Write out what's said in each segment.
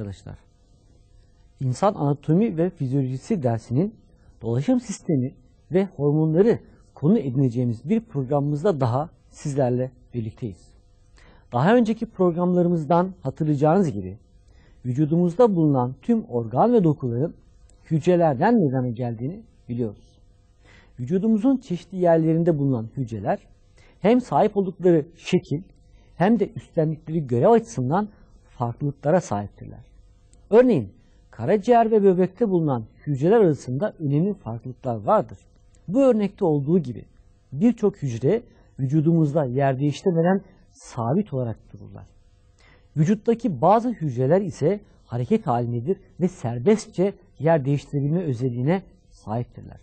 Arkadaşlar. İnsan anatomi ve fizyolojisi dersinin dolaşım sistemi ve hormonları konu edineceğimiz bir programımızda daha sizlerle birlikteyiz. Daha önceki programlarımızdan hatırlayacağınız gibi vücudumuzda bulunan tüm organ ve dokuların hücrelerden meydana geldiğini biliyoruz. Vücudumuzun çeşitli yerlerinde bulunan hücreler hem sahip oldukları şekil hem de üstlendikleri görev açısından farklılıklara sahiptirler. Örneğin karaciğer ve böbrekte bulunan hücreler arasında önemli farklılıklar vardır. Bu örnekte olduğu gibi birçok hücre vücudumuzda yer değiştirmeden sabit olarak dururlar. Vücuttaki bazı hücreler ise hareket halindedir ve serbestçe yer değiştirebilme özelliğine sahiptirler.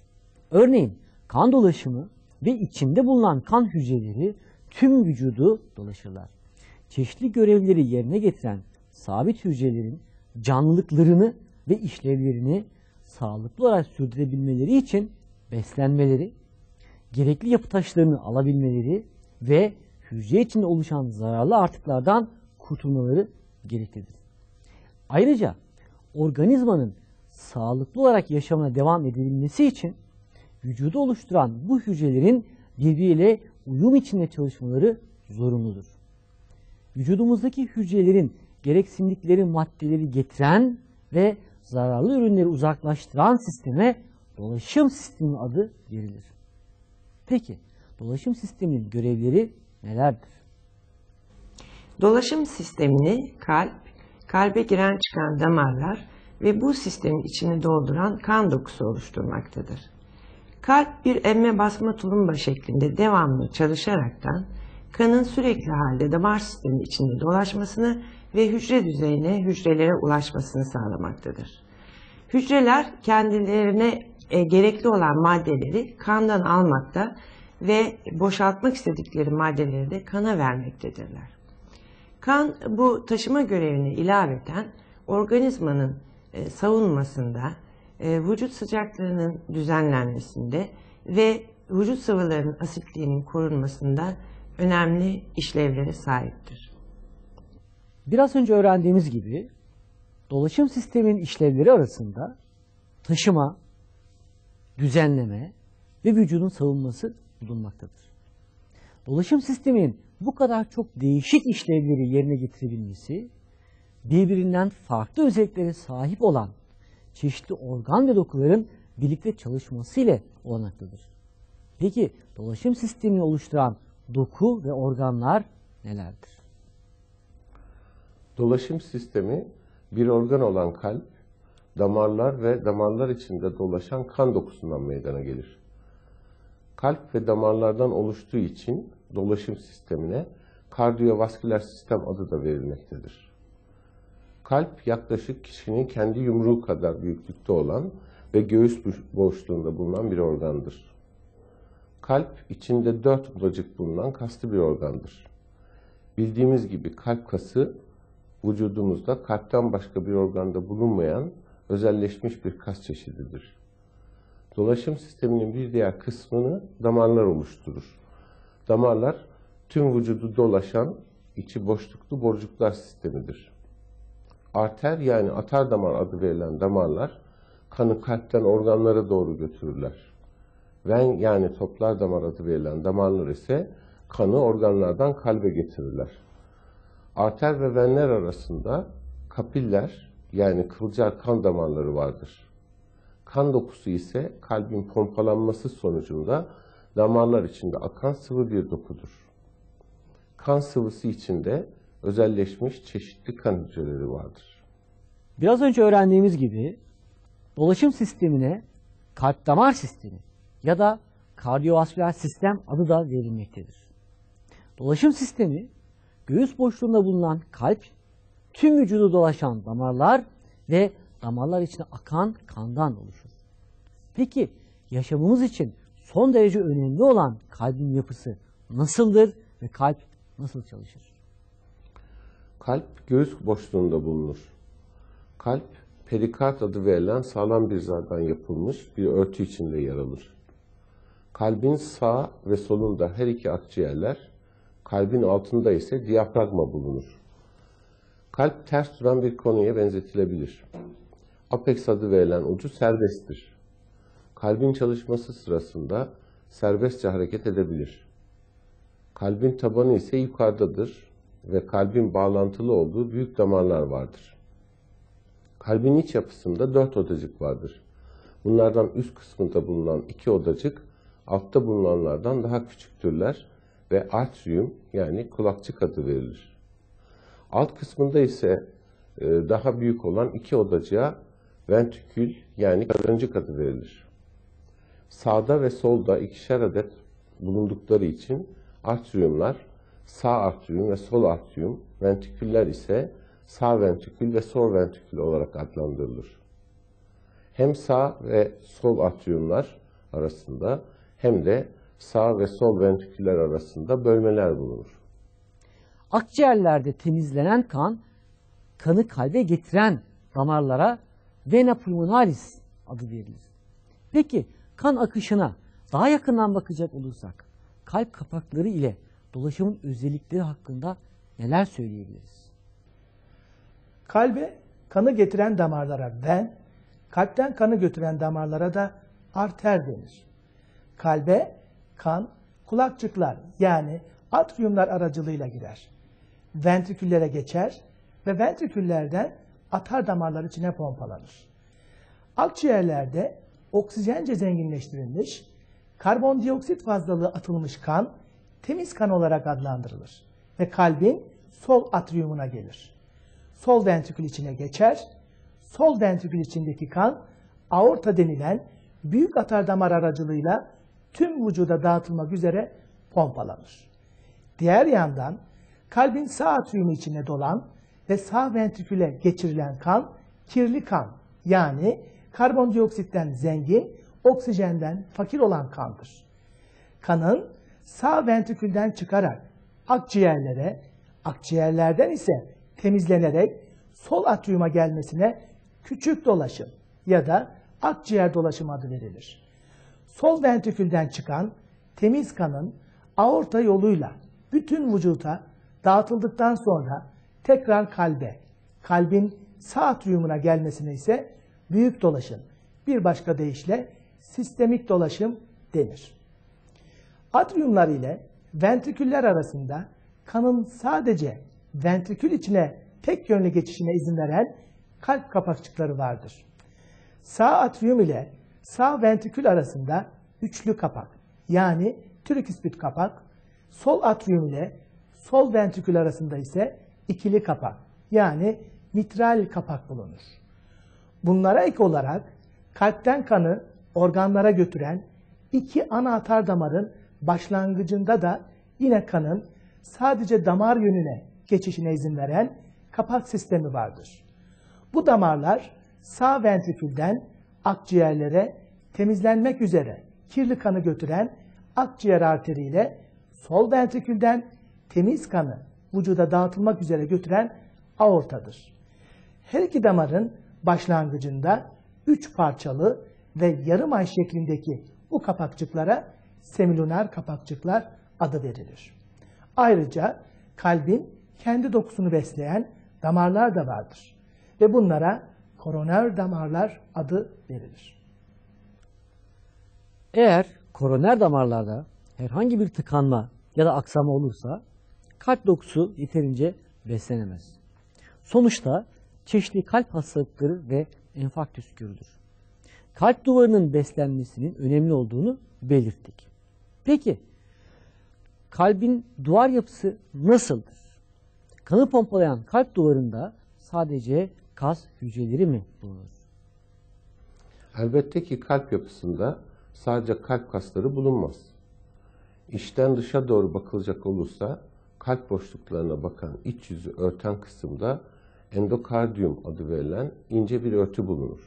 Örneğin kan dolaşımı ve içinde bulunan kan hücreleri tüm vücudu dolaşırlar. Çeşitli görevleri yerine getiren sabit hücrelerin canlılıklarını ve işlevlerini sağlıklı olarak sürdürebilmeleri için beslenmeleri, gerekli yapı taşlarını alabilmeleri ve hücre içinde oluşan zararlı artıklardan kurtulmaları gereklidir. Ayrıca organizmanın sağlıklı olarak yaşamına devam edebilmesi için vücudu oluşturan bu hücrelerin birbiriyle uyum içinde çalışmaları zorunludur. Vücudumuzdaki hücrelerin gereksinlikleri maddeleri getiren ve zararlı ürünleri uzaklaştıran sisteme dolaşım sistemi adı verilir. Peki dolaşım sisteminin görevleri nelerdir? Dolaşım sistemini kalp, kalbe giren çıkan damarlar ve bu sistemin içini dolduran kan dokusu oluşturmaktadır. Kalp bir emme basma tulumba şeklinde devamlı çalışaraktan kanın sürekli halde damar sistemi içinde dolaşmasını ve hücre düzeyine hücrelere ulaşmasını sağlamaktadır. Hücreler kendilerine e, gerekli olan maddeleri kandan almakta ve boşaltmak istedikleri maddeleri de kana vermektedirler. Kan bu taşıma görevini ilaveten organizmanın e, savunmasında, e, vücut sıcaklığının düzenlenmesinde ve vücut sıvılarının asitliğinin korunmasında önemli işlevlere sahiptir. Biraz önce öğrendiğimiz gibi dolaşım sisteminin işlevleri arasında taşıma, düzenleme ve vücudun savunması bulunmaktadır. Dolaşım sisteminin bu kadar çok değişik işlevleri yerine getirebilmesi, birbirinden farklı özelliklere sahip olan çeşitli organ ve dokuların birlikte çalışması ile olanaktadır. Peki dolaşım sistemini oluşturan doku ve organlar nelerdir? Dolaşım sistemi bir organ olan kalp, damarlar ve damarlar içinde dolaşan kan dokusundan meydana gelir. Kalp ve damarlardan oluştuğu için dolaşım sistemine kardiyovasküler sistem adı da verilmektedir. Kalp yaklaşık kişinin kendi yumruğu kadar büyüklükte olan ve göğüs boşluğunda bulunan bir organdır. Kalp içinde dört odacık bulunan kaslı bir organdır. Bildiğimiz gibi kalp kası vücudumuzda kalpten başka bir organda bulunmayan özelleşmiş bir kas çeşididir. Dolaşım sisteminin bir diğer kısmını damarlar oluşturur. Damarlar tüm vücudu dolaşan içi boşluklu borucuklar sistemidir. Arter yani atar damar adı verilen damarlar kanı kalpten organlara doğru götürürler. Ven yani toplar damar adı verilen damarlar ise kanı organlardan kalbe getirirler. Arter ve venler arasında kapiller yani kılcal kan damarları vardır. Kan dokusu ise kalbin pompalanması sonucunda damarlar içinde akan sıvı bir dokudur. Kan sıvısı içinde özelleşmiş çeşitli kan hücreleri vardır. Biraz önce öğrendiğimiz gibi dolaşım sistemine kalp damar sistemi ya da kardiyovasküler sistem adı da verilmektedir. Dolaşım sistemi göğüs boşluğunda bulunan kalp, tüm vücudu dolaşan damarlar ve damarlar içine akan kandan oluşur. Peki yaşamımız için son derece önemli olan kalbin yapısı nasıldır ve kalp nasıl çalışır? Kalp göğüs boşluğunda bulunur. Kalp perikard adı verilen sağlam bir zardan yapılmış bir örtü içinde yer alır. Kalbin sağ ve solunda her iki akciğerler, kalbin altında ise diyafragma bulunur. Kalp ters duran bir konuya benzetilebilir. Apex adı verilen ucu serbesttir. Kalbin çalışması sırasında serbestçe hareket edebilir. Kalbin tabanı ise yukarıdadır ve kalbin bağlantılı olduğu büyük damarlar vardır. Kalbin iç yapısında dört odacık vardır. Bunlardan üst kısmında bulunan iki odacık, altta bulunanlardan daha küçüktürler ve atrium yani kulakçık adı verilir. Alt kısmında ise e, daha büyük olan iki odacığa ventrikül yani karıncık adı verilir. Sağda ve solda ikişer adet bulundukları için atriumlar sağ atrium ve sol atrium, ventriküller ise sağ ventrikül ve sol ventrikül olarak adlandırılır. Hem sağ ve sol atriumlar arasında hem de sağ ve sol ventriküller arasında bölmeler bulunur. Akciğerlerde temizlenen kan, kanı kalbe getiren damarlara vena pulmonalis adı verilir. Peki kan akışına daha yakından bakacak olursak, kalp kapakları ile dolaşımın özellikleri hakkında neler söyleyebiliriz? Kalbe kanı getiren damarlara ven, kalpten kanı götüren damarlara da arter denir. Kalbe kan kulakçıklar yani atriumlar aracılığıyla girer. Ventriküllere geçer ve ventriküllerden atar damarlar içine pompalanır. Akciğerlerde oksijence zenginleştirilmiş, karbondioksit fazlalığı atılmış kan temiz kan olarak adlandırılır ve kalbin sol atriumuna gelir. Sol ventrikül içine geçer, sol ventrikül içindeki kan aorta denilen büyük atar damar aracılığıyla tüm vücuda dağıtılmak üzere pompalanır. Diğer yandan kalbin sağ atriumu içine dolan ve sağ ventriküle geçirilen kan kirli kan yani karbondioksitten zengin, oksijenden fakir olan kandır. Kanın sağ ventrikülden çıkarak akciğerlere, akciğerlerden ise temizlenerek sol atriuma gelmesine küçük dolaşım ya da akciğer dolaşım adı verilir. Sol ventrikülden çıkan temiz kanın aorta yoluyla bütün vücuta dağıtıldıktan sonra tekrar kalbe, kalbin sağ atriumuna gelmesine ise büyük dolaşım, bir başka deyişle sistemik dolaşım denir. Atriumlar ile ventriküller arasında kanın sadece ventrikül içine tek yönlü geçişine izin veren kalp kapakçıkları vardır. Sağ atrium ile sağ ventrikül arasında üçlü kapak yani tricuspid kapak, sol atrium ile sol ventrikül arasında ise ikili kapak yani mitral kapak bulunur. Bunlara ek olarak kalpten kanı organlara götüren iki ana atar damarın başlangıcında da yine kanın sadece damar yönüne geçişine izin veren kapak sistemi vardır. Bu damarlar sağ ventrikülden akciğerlere temizlenmek üzere kirli kanı götüren akciğer arteriyle sol ventrikülden temiz kanı vücuda dağıtılmak üzere götüren aortadır. Her iki damarın başlangıcında üç parçalı ve yarım ay şeklindeki bu kapakçıklara semilunar kapakçıklar adı verilir. Ayrıca kalbin kendi dokusunu besleyen damarlar da vardır ve bunlara koroner damarlar adı verilir. Eğer koroner damarlarda herhangi bir tıkanma ya da aksama olursa kalp dokusu yeterince beslenemez. Sonuçta çeşitli kalp hastalıkları ve enfarktüs görülür. Kalp duvarının beslenmesinin önemli olduğunu belirttik. Peki kalbin duvar yapısı nasıldır? Kanı pompalayan kalp duvarında sadece kas hücreleri mi bulunur? Elbette ki kalp yapısında sadece kalp kasları bulunmaz. İçten dışa doğru bakılacak olursa kalp boşluklarına bakan iç yüzü örten kısımda endokardiyum adı verilen ince bir örtü bulunur.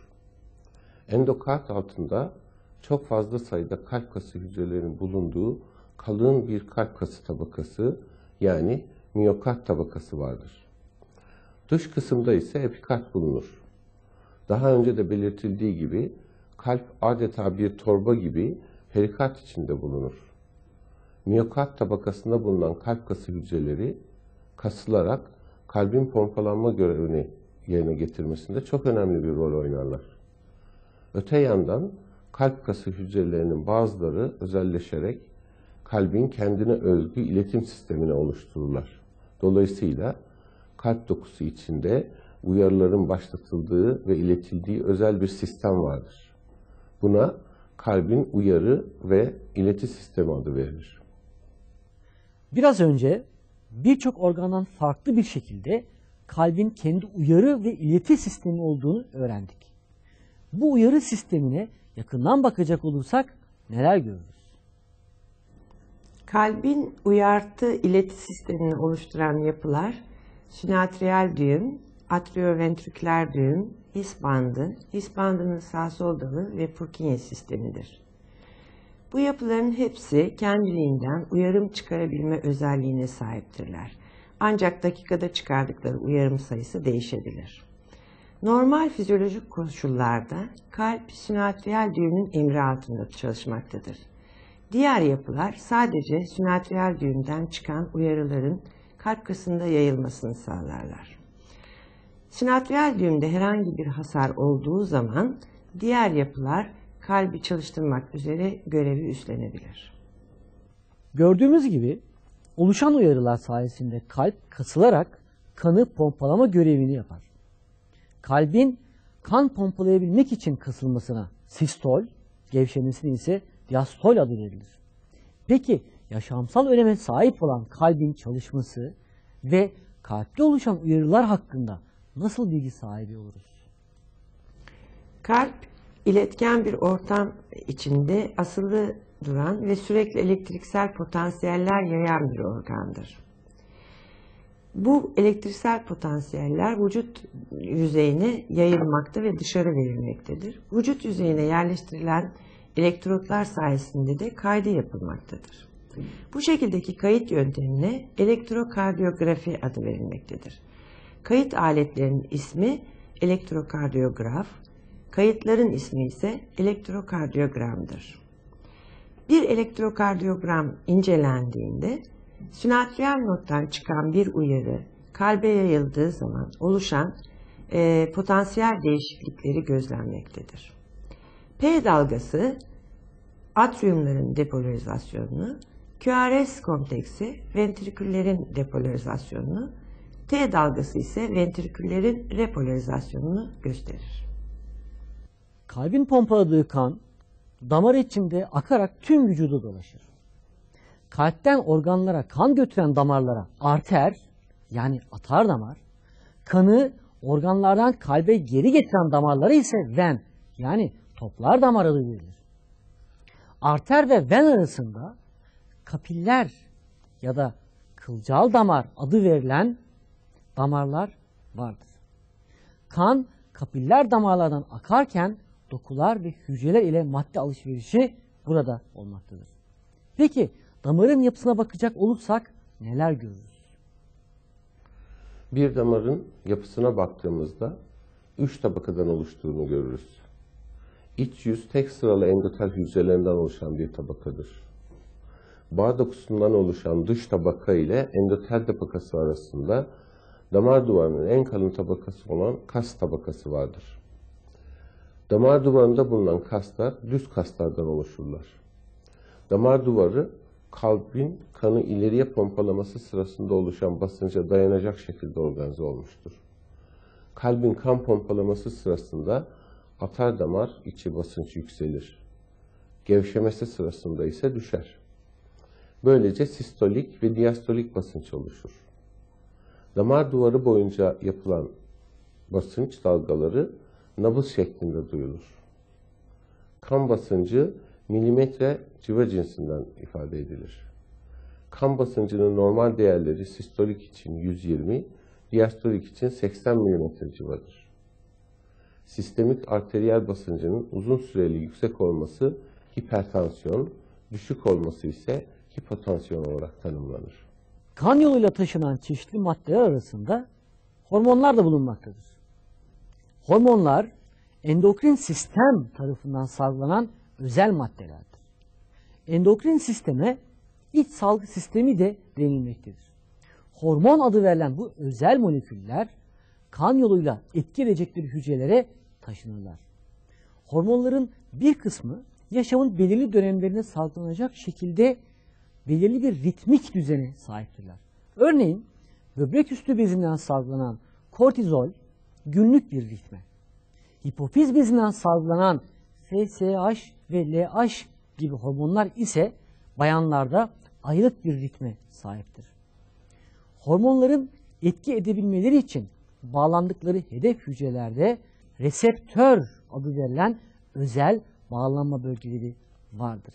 Endokard altında çok fazla sayıda kalp kası hücrelerinin bulunduğu kalın bir kalp kası tabakası yani miyokard tabakası vardır. Dış kısımda ise epikard bulunur. Daha önce de belirtildiği gibi kalp adeta bir torba gibi perikard içinde bulunur. Miyokard tabakasında bulunan kalp kası hücreleri kasılarak kalbin pompalanma görevini yerine getirmesinde çok önemli bir rol oynarlar. Öte yandan kalp kası hücrelerinin bazıları özelleşerek kalbin kendine özgü iletim sistemini oluştururlar. Dolayısıyla kalp dokusu içinde uyarıların başlatıldığı ve iletildiği özel bir sistem vardır. Buna kalbin uyarı ve ileti sistemi adı verilir. Biraz önce birçok organdan farklı bir şekilde kalbin kendi uyarı ve ileti sistemi olduğunu öğrendik. Bu uyarı sistemine yakından bakacak olursak neler görürüz? Kalbin uyartı ileti sistemini oluşturan yapılar sinatriyal düğüm, atrioventriküler düğüm, his bandı, his bandının sağ sol dalı ve Purkinje sistemidir. Bu yapıların hepsi kendiliğinden uyarım çıkarabilme özelliğine sahiptirler. Ancak dakikada çıkardıkları uyarım sayısı değişebilir. Normal fizyolojik koşullarda kalp sinatriyal düğümün emri altında çalışmaktadır. Diğer yapılar sadece sinatriyal düğümden çıkan uyarıların kalp kasında yayılmasını sağlarlar. Sinatriyal düğümde herhangi bir hasar olduğu zaman diğer yapılar kalbi çalıştırmak üzere görevi üstlenebilir. Gördüğümüz gibi oluşan uyarılar sayesinde kalp kasılarak kanı pompalama görevini yapar. Kalbin kan pompalayabilmek için kasılmasına sistol, gevşemesine ise diastol adı verilir. Peki yaşamsal öneme sahip olan kalbin çalışması ve kalpte oluşan uyarılar hakkında nasıl bilgi sahibi oluruz? Kalp, iletken bir ortam içinde asılı duran ve sürekli elektriksel potansiyeller yayan bir organdır. Bu elektriksel potansiyeller vücut yüzeyine yayılmakta ve dışarı verilmektedir. Vücut yüzeyine yerleştirilen elektrotlar sayesinde de kaydı yapılmaktadır. Bu şekildeki kayıt yöntemine elektrokardiyografi adı verilmektedir. Kayıt aletlerinin ismi elektrokardiyograf, kayıtların ismi ise elektrokardiyogramdır. Bir elektrokardiyogram incelendiğinde sinatriyal nottan çıkan bir uyarı kalbe yayıldığı zaman oluşan e, potansiyel değişiklikleri gözlenmektedir. P dalgası atriumların depolarizasyonunu, QRS kompleksi ventriküllerin depolarizasyonunu, T dalgası ise ventriküllerin repolarizasyonunu gösterir. Kalbin pompaladığı kan damar içinde akarak tüm vücuda dolaşır. Kalpten organlara kan götüren damarlara arter yani atar damar, kanı organlardan kalbe geri getiren damarlara ise ven yani toplar damar adı verilir. Arter ve ven arasında kapiller ya da kılcal damar adı verilen damarlar vardır. Kan kapiller damarlardan akarken dokular ve hücreler ile madde alışverişi burada olmaktadır. Peki damarın yapısına bakacak olursak neler görürüz? Bir damarın yapısına baktığımızda üç tabakadan oluştuğunu görürüz. İç yüz tek sıralı endotel hücrelerinden oluşan bir tabakadır. Bağ dokusundan oluşan dış tabaka ile endotel tabakası arasında damar duvarının en kalın tabakası olan kas tabakası vardır. Damar duvarında bulunan kaslar düz kaslardan oluşurlar. Damar duvarı kalbin kanı ileriye pompalaması sırasında oluşan basınca dayanacak şekilde organize olmuştur. Kalbin kan pompalaması sırasında atar damar içi basınç yükselir. Gevşemesi sırasında ise düşer. Böylece sistolik ve diastolik basınç oluşur. Damar duvarı boyunca yapılan basınç dalgaları nabız şeklinde duyulur. Kan basıncı milimetre civa cinsinden ifade edilir. Kan basıncının normal değerleri sistolik için 120, diastolik için 80 mm civadır. Sistemik arteriyel basıncının uzun süreli yüksek olması hipertansiyon, düşük olması ise hipotansiyon olarak tanımlanır. Kan yoluyla taşınan çeşitli maddeler arasında hormonlar da bulunmaktadır. Hormonlar endokrin sistem tarafından salgılanan özel maddelerdir. Endokrin sisteme iç salgı sistemi de denilmektedir. hormon adı verilen bu özel moleküller kan yoluyla etki edecekleri hücrelere taşınırlar. Hormonların bir kısmı yaşamın belirli dönemlerinde salgılanacak şekilde belirli bir ritmik düzene sahiptirler. Örneğin böbrek üstü bezinden salgılanan kortizol günlük bir ritme, hipofiz bezinden salgılanan FSH ve LH gibi hormonlar ise bayanlarda aylık bir ritme sahiptir. Hormonların etki edebilmeleri için bağlandıkları hedef hücrelerde reseptör adı verilen özel bağlanma bölgeleri vardır.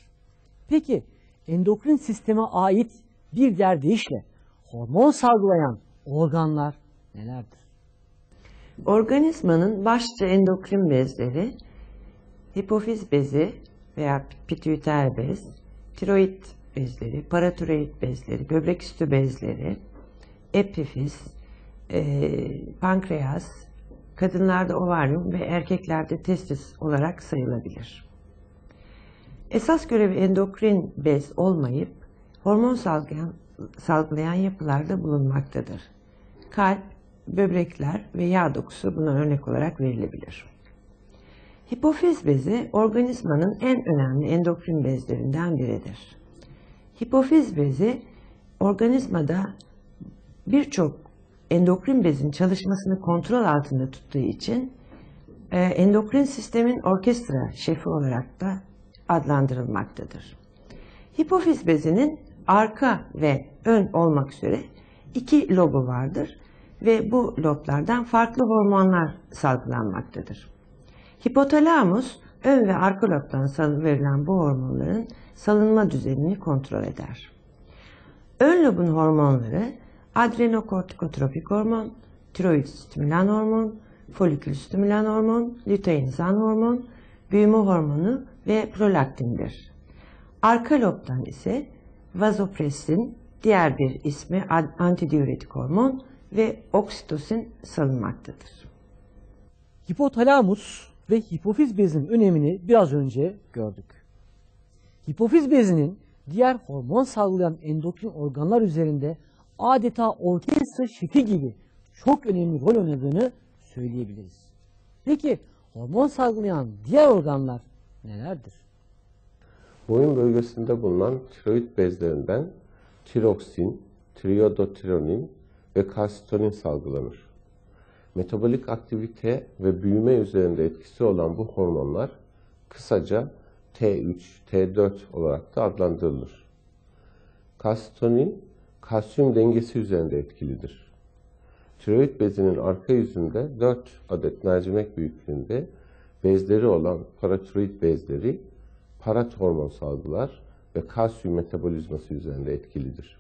Peki endokrin sisteme ait bir diğer deyişle hormon salgılayan organlar nelerdir? Organizmanın başta endokrin bezleri, hipofiz bezi veya pituiter bez, tiroid bezleri, paratiroid bezleri, böbrek üstü bezleri, epifiz, e, pankreas, kadınlarda ovaryum ve erkeklerde testis olarak sayılabilir. Esas görevi endokrin bez olmayıp hormon salgılayan, salgılayan yapılarda bulunmaktadır. Kalp, böbrekler ve yağ dokusu buna örnek olarak verilebilir. Hipofiz bezi organizmanın en önemli endokrin bezlerinden biridir. Hipofiz bezi organizmada birçok endokrin bezin çalışmasını kontrol altında tuttuğu için e, endokrin sistemin orkestra şefi olarak da adlandırılmaktadır. Hipofiz bezinin arka ve ön olmak üzere iki lobu vardır ve bu loblardan farklı hormonlar salgılanmaktadır. Hipotalamus ön ve arka lobdan verilen bu hormonların salınma düzenini kontrol eder. Ön lobun hormonları adrenokortikotropik hormon, tiroid stimülan hormon, folikül stimülan hormon, luteinizan hormon, büyüme hormonu ve prolaktindir. Arka lobdan ise vazopresin diğer bir ismi antidiüretik hormon ve oksitosin salınmaktadır. Hipotalamus ve hipofiz bezinin önemini biraz önce gördük. Hipofiz bezinin diğer hormon salgılayan endokrin organlar üzerinde adeta orkestra şefi gibi çok önemli rol oynadığını söyleyebiliriz. Peki hormon salgılayan diğer organlar nelerdir? Boyun bölgesinde bulunan tiroid bezlerinden tiroksin, triodotironin ve kalsitonin salgılanır. Metabolik aktivite ve büyüme üzerinde etkisi olan bu hormonlar kısaca T3, T4 olarak da adlandırılır. Kalsitonin kalsiyum dengesi üzerinde etkilidir. Tiroid bezinin arka yüzünde 4 adet mercimek büyüklüğünde bezleri olan paratiroid bezleri parat hormon salgılar ve kalsiyum metabolizması üzerinde etkilidir.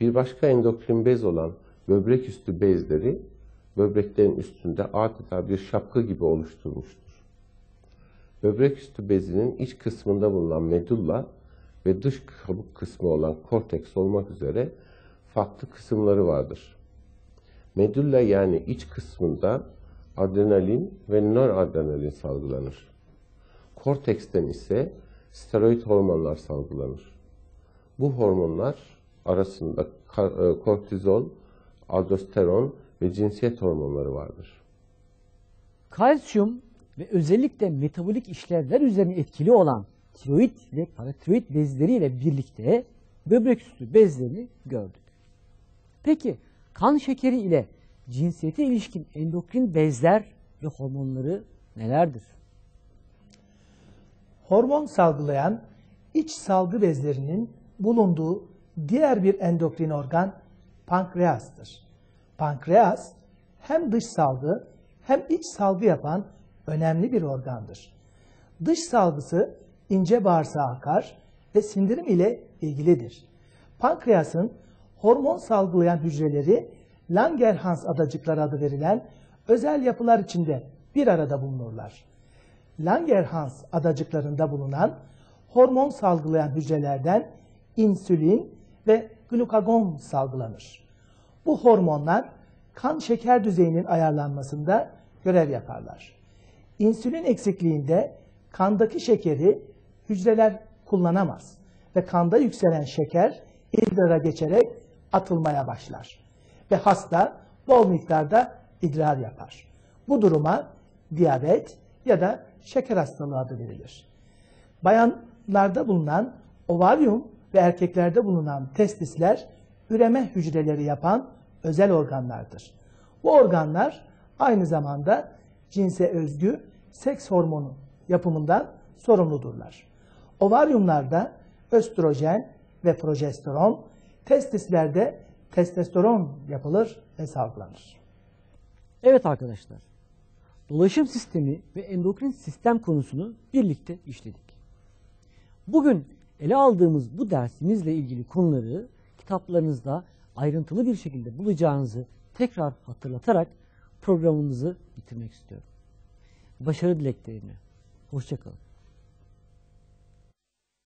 Bir başka endokrin bez olan böbrek üstü bezleri böbreklerin üstünde adeta bir şapka gibi oluşturmuştur. Böbrek üstü bezinin iç kısmında bulunan medulla ve dış kabuk kısmı olan korteks olmak üzere farklı kısımları vardır. Medulla yani iç kısmında adrenalin ve noradrenalin salgılanır. Korteksten ise steroid hormonlar salgılanır. Bu hormonlar arasında e, kortizol, aldosteron ve cinsiyet hormonları vardır. Kalsiyum ve özellikle metabolik işlevler üzerine etkili olan tiroid ve paratiroid bezleriyle birlikte böbrek üstü bezlerini gördük. Peki kan şekeri ile cinsiyete ilişkin endokrin bezler ve hormonları nelerdir? Hormon salgılayan iç salgı bezlerinin bulunduğu diğer bir endokrin organ pankreastır. Pankreas hem dış salgı hem iç salgı yapan önemli bir organdır. Dış salgısı ince bağırsağa akar ve sindirim ile ilgilidir. Pankreasın hormon salgılayan hücreleri Langerhans adacıkları adı verilen özel yapılar içinde bir arada bulunurlar. Langerhans adacıklarında bulunan hormon salgılayan hücrelerden insülin ve glukagon salgılanır. Bu hormonlar kan şeker düzeyinin ayarlanmasında görev yaparlar. İnsülin eksikliğinde kandaki şekeri hücreler kullanamaz ve kanda yükselen şeker idrara geçerek atılmaya başlar ve hasta bol miktarda idrar yapar. Bu duruma diyabet ya da şeker hastalığı adı verilir. Bayanlarda bulunan ovaryum ve erkeklerde bulunan testisler üreme hücreleri yapan özel organlardır. Bu organlar aynı zamanda cinse özgü seks hormonu yapımından sorumludurlar. Ovaryumlarda östrojen ve progesteron, testislerde testosteron yapılır ve salgılanır. Evet arkadaşlar, dolaşım sistemi ve endokrin sistem konusunu birlikte işledik. Bugün ele aldığımız bu dersimizle ilgili konuları kitaplarınızda ayrıntılı bir şekilde bulacağınızı tekrar hatırlatarak programımızı bitirmek istiyorum. Başarı dileklerimle. Hoşçakalın.